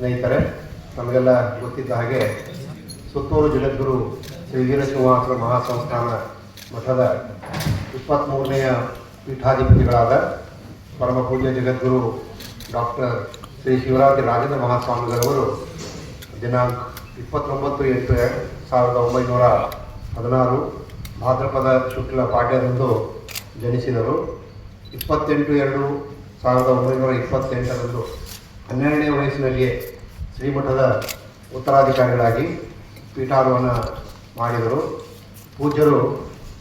ಸ್ನೇಹಿತರೆ, ನಮಗೆಲ್ಲ ಗೊತ್ತಿದ್ದ ಹಾಗೆ ಸುತ್ತೂರು ಜಗದ್ಗುರು ಶ್ರೀ ವೀರಶಿವಾಸರ ಮಹಾಸಂಸ್ಥಾನ ಮಠದ ಇಪ್ಪತ್ತ್ಮೂರನೆಯ ಪೀಠಾಧಿಪತಿಗಳಾದ ಪರಮ ಪೂಜ್ಯ ಜಗದ್ಗುರು ಡಾಕ್ಟರ್ ಶ್ರೀ ಶಿವರಾತ್ರಿ ರಾಜೇಂದ್ರ ಮಹಾಸ್ವಾಮಿಗಳವರು ದಿನಾಂಕ ಇಪ್ಪತ್ತೊಂಬತ್ತು ಎಂಟು ಸಾವಿರದ ಒಂಬೈನೂರ ಹದಿನಾರು ಭಾದ್ರಪದ ಶುಕ್ಲ ಪಾಠ್ಯದಂದು ಜನಿಸಿದರು. ಇಪ್ಪತ್ತೆಂಟು ಎರಡು ಸಾವಿರದ ಒಂಬೈನೂರ ಇಪ್ಪತ್ತೆಂಟರಂದು ಹನ್ನೆರಡನೇ ವಯಸ್ಸಿನಲ್ಲಿಯೇ ಶ್ರೀಮಠದ ಉತ್ತರಾಧಿಕಾರಿಗಳಾಗಿ ಪೀಠಾರೋಹಣ ಮಾಡಿದರು. ಪೂಜ್ಯರು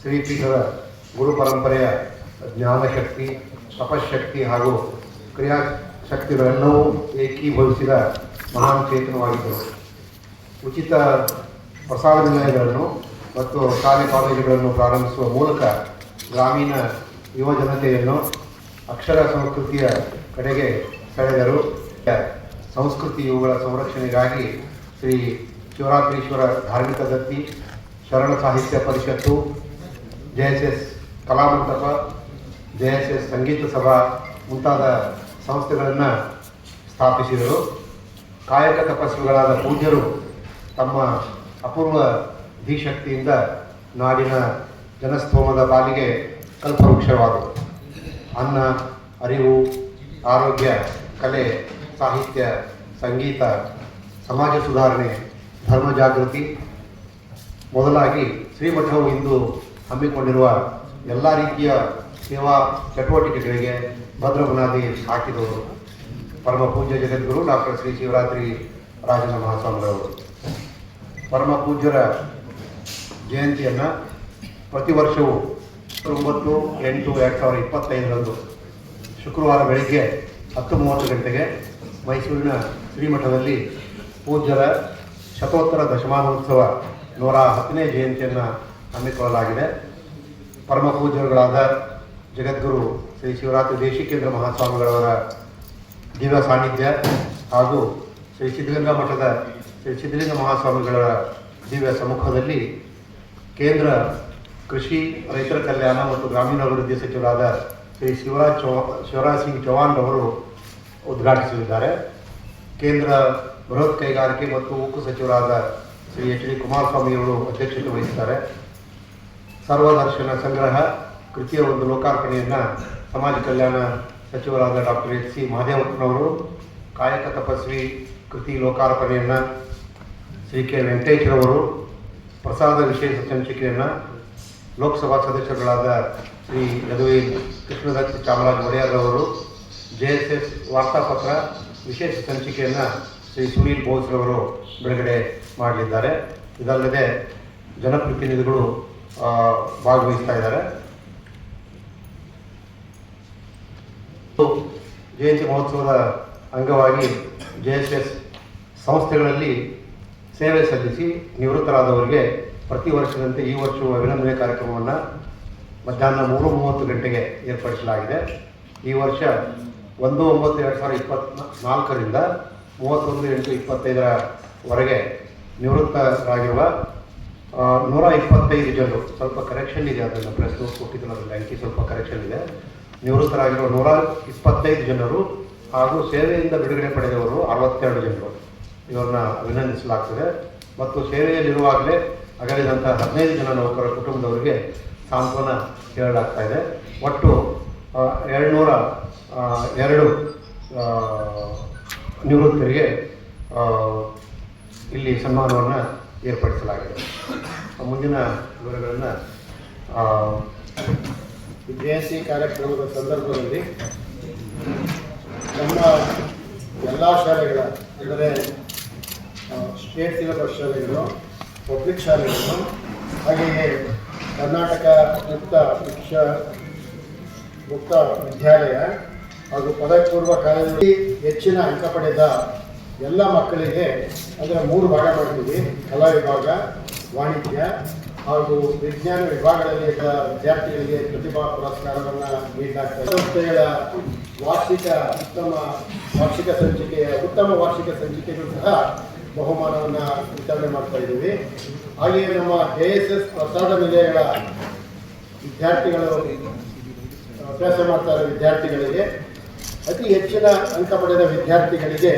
ಶ್ರೀಪೀಠದ ಗುರು ಪರಂಪರೆಯ ಜ್ಞಾನಶಕ್ತಿ, ತಪಶಕ್ತಿ ಹಾಗೂ ಕ್ರಿಯಾಶಕ್ತಿಗಳೆಲ್ಲವೂ ಏಕೀಭವಿಸಿದ ಮಹಾನ್ ಚೇತನವಾಗಿದ್ದರು. ಉಚಿತ ಪ್ರಸಾದ ನಿಲಯಗಳನ್ನು ಮತ್ತು ಶಾಲೆ ಕಾಲೇಜುಗಳನ್ನು ಪ್ರಾರಂಭಿಸುವ ಮೂಲಕ ಗ್ರಾಮೀಣ ಯುವ ಜನತೆಯನ್ನು ಅಕ್ಷರ ಸಂಸ್ಕೃತಿಯ ಕಡೆಗೆ ಸೆಳೆದರು. ಸಂಸ್ಕೃತಿ ಇವುಗಳ ಸಂರಕ್ಷಣೆಗಾಗಿ ಶ್ರೀ ಶಿವರಾತ್ರೀಶ್ವರ ಧಾರ್ಮಿಕ ದತ್ತಿ, ಶರಣ ಸಾಹಿತ್ಯ ಪರಿಷತ್ತು, ಜೆ ಎಸ್ ಎಸ್ ಕಲಾಮಂಟಪ ಜೆ ಎಸ್ ಎಸ್ ಸಂಗೀತ ಸಭಾ ಮುಂತಾದ ಸಂಸ್ಥೆಗಳನ್ನು ಸ್ಥಾಪಿಸಿದರು. ಕಾಯಕ ತಪಸ್ವಿಗಳಾದ ಪೂಜ್ಯರು ತಮ್ಮ ಅಪೂರ್ವ ಧೀಶಕ್ತಿಯಿಂದ ನಾಡಿನ ಜನಸ್ತೋಮದ ಪಾಲಿಗೆ ಕಲ್ಪವೃಕ್ಷವಾದರು. ಅನ್ನ, ಅರಿವು, ಆರೋಗ್ಯ, ಕಲೆ ಸಾಹಿತ್ಯ, ಸಂಗೀತ, ಸಮಾಜ ಸುಧಾರಣೆ, ಧರ್ಮ ಜಾಗೃತಿ ಮೊದಲಾಗಿ ಶ್ರೀಮಠವು ಇಂದು ಹಮ್ಮಿಕೊಂಡಿರುವ ಎಲ್ಲ ರೀತಿಯ ಸೇವಾ ಚಟುವಟಿಕೆಗಳಿಗೆ ಭದ್ರ ಬುನಾದಿ ಹಾಕಿದವರು ಪರಮ ಪೂಜ್ಯ ಜಗದ್ಗುರು ಡಾಕ್ಟರ್ ಶ್ರೀ ಶಿವರಾತ್ರಿ ರಾಜನ ಮಹಾಸ್ವಾಮಿಗಳವರು. ಪರಮ ಪೂಜ್ಯರ ಜಯಂತಿಯನ್ನು ಪ್ರತಿ ವರ್ಷವೂ ಒಂಬತ್ತು ಎಂಟು, ಎರಡು ಸಾವಿರದ ಇಪ್ಪತ್ತೈದರಂದು ಶುಕ್ರವಾರ ಬೆಳಗ್ಗೆ ಹತ್ತು ಮೂವತ್ತು ಗಂಟೆಗೆ ಮೈಸೂರಿನ ಶ್ರೀಮಠದಲ್ಲಿ ಪೂಜ್ಯರ ಶತೋತ್ತರ ದಶಮಾನೋತ್ಸವ ನೂರ ಹತ್ತನೇ ಜಯಂತಿಯನ್ನು ಹಮ್ಮಿಕೊಳ್ಳಲಾಗಿದೆ. ಪರಮ ಪೂಜ್ಯರುಗಳಾದ ಜಗದ್ಗುರು ಶ್ರೀ ಶಿವರಾತ್ರಿ ದೇಶಿಕೇಂದ್ರ ಮಹಾಸ್ವಾಮಿಗಳವರ ದಿವ್ಯ ಸಾನ್ನಿಧ್ಯ ಹಾಗೂ ಶ್ರೀ ಸಿದ್ಧಗಂಗಾ ಮಠದ ಶ್ರೀ ಸಿದ್ಧಲಿಂಗ ಮಹಾಸ್ವಾಮಿಗಳ ದಿವ್ಯ ಸಮ್ಮುಖದಲ್ಲಿ ಕೇಂದ್ರ ಕೃಷಿ, ರೈತರ ಕಲ್ಯಾಣ ಮತ್ತು ಗ್ರಾಮೀಣಾಭಿವೃದ್ಧಿ ಸಚಿವರಾದ ಶ್ರೀ ಶಿವರಾಜ್ ಚೌ, ಶಿವರಾಜ್ ಸಿಂಗ್ ಚೌಹಾಣ್ ಅವರು ಉದ್ಘಾಟಿಸಲಿದ್ದಾರೆ. ಕೇಂದ್ರ ಬೃಹತ್ ಕೈಗಾರಿಕೆ ಮತ್ತು ಉಕ್ಕು ಸಚಿವರಾದ ಶ್ರೀ ಎಚ್ ಡಿ ಕುಮಾರಸ್ವಾಮಿಯವರು ಅಧ್ಯಕ್ಷತೆ ವಹಿಸಿದ್ದಾರೆ. ಸರ್ವದರ್ಶನ ಸಂಗ್ರಹ ಕೃತಿಯ ಒಂದು ಲೋಕಾರ್ಪಣೆಯನ್ನು ಸಮಾಜ ಕಲ್ಯಾಣ ಸಚಿವರಾದ ಡಾಕ್ಟರ್ ಎಚ್ ಸಿ ಮಹದೇವಪ್ಪನವರು ಕಾಯಕ ತಪಸ್ವಿ ಕೃತಿ ಲೋಕಾರ್ಪಣೆಯನ್ನು ಶ್ರೀ ಕೆ ವೆಂಕಟೇಶ್ರವರು, ಪ್ರಸಾದ ವಿಶೇಷ ಸಂಚಿಕೆಯನ್ನು ಲೋಕಸಭಾ ಸದಸ್ಯರುಗಳಾದ ಶ್ರೀ ಯದುವೀರ್ ಕೃಷ್ಣದತ್ತ ಚಾಮರಾಜ ಒಡೆಯರ್ ಅವರು ಜೆ ಎಸ್ ಎಸ್ ವಾರ್ತಾಪತ್ರ, ವಿಶೇಷ ಸಂಚಿಕೆಯನ್ನು ಶ್ರೀ ಸುನೀಲ್ ಬೋಸ್ರವರು ಬಿಡುಗಡೆ ಮಾಡಲಿದ್ದಾರೆ. ಇದಲ್ಲದೆ ಜನಪ್ರತಿನಿಧಿಗಳು ಭಾಗವಹಿಸ್ತಾ ಇದ್ದಾರೆ. ಜಯಂತಿ ಮಹೋತ್ಸವದ ಅಂಗವಾಗಿ ಜೆ ಎಸ್ ಎಸ್ ಸಂಸ್ಥೆಗಳಲ್ಲಿ ಸೇವೆ ಸಲ್ಲಿಸಿ ನಿವೃತ್ತರಾದವರಿಗೆ ಪ್ರತಿ ವರ್ಷದಂತೆ ಈ ವರ್ಷವೂ ಅಭಿನಂದನೆ ಕಾರ್ಯಕ್ರಮವನ್ನು ಮಧ್ಯಾಹ್ನ ಮೂರು ಮೂವತ್ತು ಗಂಟೆಗೆ ಏರ್ಪಡಿಸಲಾಗಿದೆ. ಈ ವರ್ಷ ಒಂದು ಒಂಬತ್ತು ಎರಡು ಸಾವಿರದ ನಾಲ್ಕರಿಂದ ಮೂವತ್ತೊಂದು ಎಂಟು ಇಪ್ಪತ್ತೈದರವರೆಗೆ ನಿವೃತ್ತರಾಗಿರುವ ನೂರ ಇಪ್ಪತ್ತೈದು ಜನರು, ಸ್ವಲ್ಪ ಕರೆಕ್ಷನ್ ಇದೆ, ಅದನ್ನು ಪ್ರೆಸ್ ನೋಟ್ ಕೊಟ್ಟಿದ್ರು ಅದರಲ್ಲಿ ಅಂಕಿ ಸ್ವಲ್ಪ ಕರೆಕ್ಷನ್ ಇದೆ. ನಿವೃತ್ತರಾಗಿರುವ ನೂರ ಇಪ್ಪತ್ತೈದು ಜನರು ಹಾಗೂ ಸೇವೆಯಿಂದ ಬಿಡುಗಡೆ ಪಡೆದವರು ಅರವತ್ತೆರಡು ಜನರು. ಇವರನ್ನ ಅಭಿನಂದಿಸಲಾಗ್ತದೆ ಮತ್ತು ಸೇವೆಯಲ್ಲಿರುವಾಗಲೇ ಅಗಲಿದಂಥ ಹದಿನೈದು ಜನ ನೌಕರ ಕುಟುಂಬದವರಿಗೆ ಸಾಂತ್ವನ ಹೇಳಲಾಗ್ತಾ ಇದೆ. ಒಟ್ಟು ಎರಡುನೂರ ಎರಡು ನಿವೃತ್ತರಿಗೆ ಇಲ್ಲಿ ಸನ್ಮಾನವನ್ನು ಏರ್ಪಡಿಸಲಾಗಿದೆ. ಮುಂದಿನ ವಿವರಗಳನ್ನು ಜಯಂತಿ ಕಾರ್ಯಕ್ರಮದ ಸಂದರ್ಭದಲ್ಲಿ ನಮ್ಮ ಎಲ್ಲ ಶಾಲೆಗಳ, ಅಂದರೆ ಸ್ಟೇಟ್ ಸಿಲೆಬಸ್ ಶಾಲೆಗಳು ಪಬ್ಲಿಕ್ ಶಾಲೆಗಳು, ಹಾಗೆಯೇ ಕರ್ನಾಟಕ ಮುಕ್ತ ಶಿಕ್ಷ ಮುಕ್ತ ವಿದ್ಯಾಲಯ ಹಾಗೂ ಪದವಿ ಪೂರ್ವ ಕಾಲೇಜಲ್ಲಿ ಹೆಚ್ಚಿನ ಅಂಕ ಪಡೆದ ಎಲ್ಲ ಮಕ್ಕಳಿಗೆ ಅಂದರೆ ಮೂರು ಭಾಗ ಮಾಡ್ತೀವಿ ಕಲಾ ವಿಭಾಗ, ವಾಣಿಜ್ಯ ಹಾಗೂ ವಿಜ್ಞಾನ ವಿಭಾಗದಲ್ಲಿ ಇದ್ದ ವಿದ್ಯಾರ್ಥಿಗಳಿಗೆ ಪ್ರತಿಭಾ ಪುರಸ್ಕಾರವನ್ನು ನೀಡಲಾಗ್ತದೆ ಸಂಸ್ಥೆಗಳ ವಾರ್ಷಿಕ ಉತ್ತಮ ವಾರ್ಷಿಕ ಸಂಚಿಕೆಯ, ಉತ್ತಮ ವಾರ್ಷಿಕ ಸಂಚಿಕೆಗಳು ಸಹ ಬಹುಮಾನವನ್ನು ವಿತರಣೆ ಮಾಡ್ತಾ ಇದ್ದೀವಿ. ಹಾಗೆಯೇ ನಮ್ಮ ಕೆ ಎಸ್ ಎಸ್ ಪ್ರಸಾದ ನಿಲಯಗಳ ವಿದ್ಯಾರ್ಥಿಗಳು, ಅಭ್ಯಾಸ ಮಾಡ್ತಾರೆ ವಿದ್ಯಾರ್ಥಿಗಳಿಗೆ ಅತಿ ಹೆಚ್ಚಿನ ಅಂಕ ಪಡೆದ ವಿದ್ಯಾರ್ಥಿಗಳಿಗೆ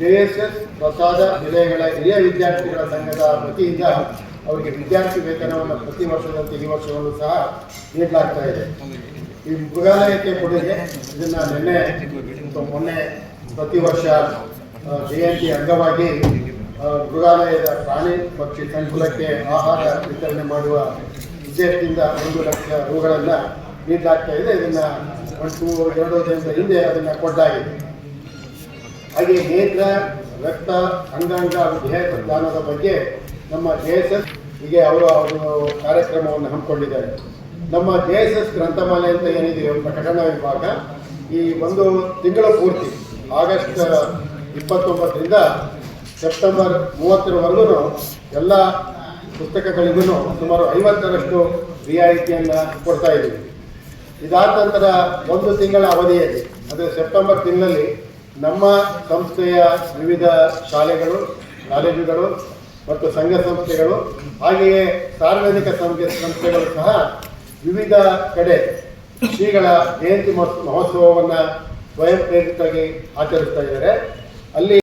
ಜೆ ಎಸ್ ಎಸ್ ಪ್ರಸಾದ ನಿಲಯಗಳ ಹಿರಿಯ ವಿದ್ಯಾರ್ಥಿಗಳ ಸಂಘದ ವತಿಯಿಂದ ಅವರಿಗೆ ವಿದ್ಯಾರ್ಥಿ ವೇತನವನ್ನು ಪ್ರತಿ ವರ್ಷದಂತೆ ಈ ವರ್ಷವನ್ನು ಸಹ ನೀಡಲಾಗ್ತಾ ಇದೆ. ಈ ಮೃಗಾಲಯಕ್ಕೆ ಕೊಡುಗೆ, ಇದನ್ನ ನಿನ್ನೆ ಮೊನ್ನೆ, ಪ್ರತಿ ವರ್ಷ ಜಯಂತಿ ಅಂಗವಾಗಿ ಮೃಗಾಲಯದ ಪ್ರಾಣಿ ಪಕ್ಷಿ ಸಂಕುಲಕ್ಕೆ ಆಹಾರ ವಿತರಣೆ ಮಾಡುವ ಉದ್ದೇಶದಿಂದ ಒಂದು ಲಕ್ಷ ರೂಗಳನ್ನು ನೀಡಲಾಗ್ತಾ ಇದೆ. ಇದನ್ನ ಒಂದು ಎರಡು ದಿನದ ಹಿಂದೆ ಅದನ್ನು ಕೊಟ್ಟಾಗಿದೆ. ಹಾಗೆ ನೇತ್ರ, ರಕ್ತ, ಅಂಗಾಂಗ ದೇಹ ದಾನದ ಬಗ್ಗೆ ನಮ್ಮ ಜೆ ಎಸ್ ಎಸ್ ಹೀಗೆ ಅವರು ಅವರು ಕಾರ್ಯಕ್ರಮವನ್ನು ಹಮ್ಮಿಕೊಂಡಿದ್ದಾರೆ. ನಮ್ಮ ಜೆ ಎಸ್ ಎಸ್ ಗ್ರಂಥಮಾಲೆ ಅಂತ ಏನಿದೆ ಪ್ರಕಟಣಾ ವಿಭಾಗ, ಈ ಒಂದು ತಿಂಗಳ ಪೂರ್ತಿ, ಆಗಸ್ಟ್ ಇಪ್ಪತ್ತೊಂಬತ್ತರಿಂದ ಸೆಪ್ಟೆಂಬರ್ ಮೂವತ್ತರವರೆಗೂ ಎಲ್ಲ ಪುಸ್ತಕಗಳಿಗೂ ಸುಮಾರು ಐವತ್ತರಷ್ಟು ರಿಯಾಯಿತಿಯನ್ನು ಕೊಡ್ತಾ ಇದ್ದೀವಿ. ಇದಾದ ನಂತರ ಒಂದು ತಿಂಗಳ ಅವಧಿಯಲ್ಲಿ, ಅಂದರೆ ಸೆಪ್ಟೆಂಬರ್ ತಿಂಗಳಲ್ಲಿ ನಮ್ಮ ಸಂಸ್ಥೆಯ ವಿವಿಧ ಶಾಲೆಗಳು, ಕಾಲೇಜುಗಳು ಮತ್ತು ಸಂಘ ಸಂಸ್ಥೆಗಳು, ಹಾಗೆಯೇ ಸಾರ್ವಜನಿಕ ಸಂಘ ಸಂಸ್ಥೆಗಳು ಸಹ ವಿವಿಧ ಕಡೆ ಶ್ರೀಗಳ ಜಯಂತಿ ಮಹೋತ್ಸವವನ್ನು ಸ್ವಯಂ ಪ್ರೇರಿತವಾಗಿ ಆಚರಿಸ್ತಾ ಇದ್ದಾರೆ. ಅಲ್ಲಿ